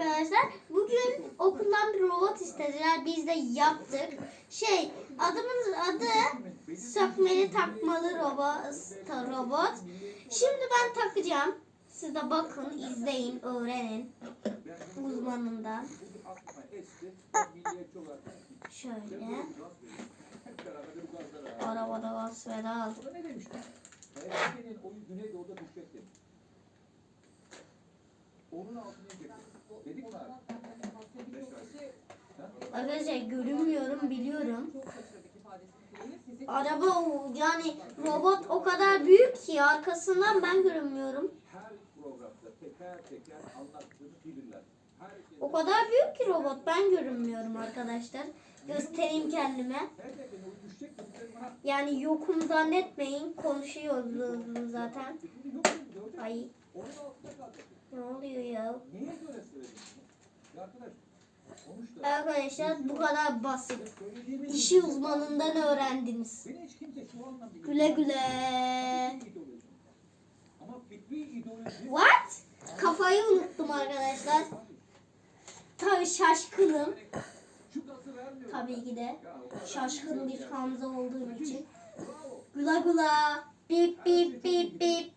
arkadaşlar. Bugün okuldan bir robot istediler. Biz de yaptık. Şey adımız adı sökmeli takmalı robot. robot. Şimdi ben takacağım. Siz de bakın, izleyin, öğrenin. Uzmanından. Şöyle. Arabada gaz pedal. Arkadaşlar görünmüyorum biliyorum. Araba yani robot o kadar büyük ki arkasından ben görünmüyorum. Her programda teker teker anlattığını bilirler. Her O kadar büyük ki robot ben görünmüyorum arkadaşlar. Göstereyim kendime. Yani yokum zannetmeyin. Konuşuyoruz zaten. Ay ne oluyor ya? Arkadaşlar bu kadar basit. söylediğimiz İşi uzmanından öğrendiniz. Güle güle. What? Kafayı unuttum arkadaşlar. Tabii şaşkınım. Tabii ki de. Şaşkın bir Hamza olduğum için. Güla güla. Bip bip bip bip.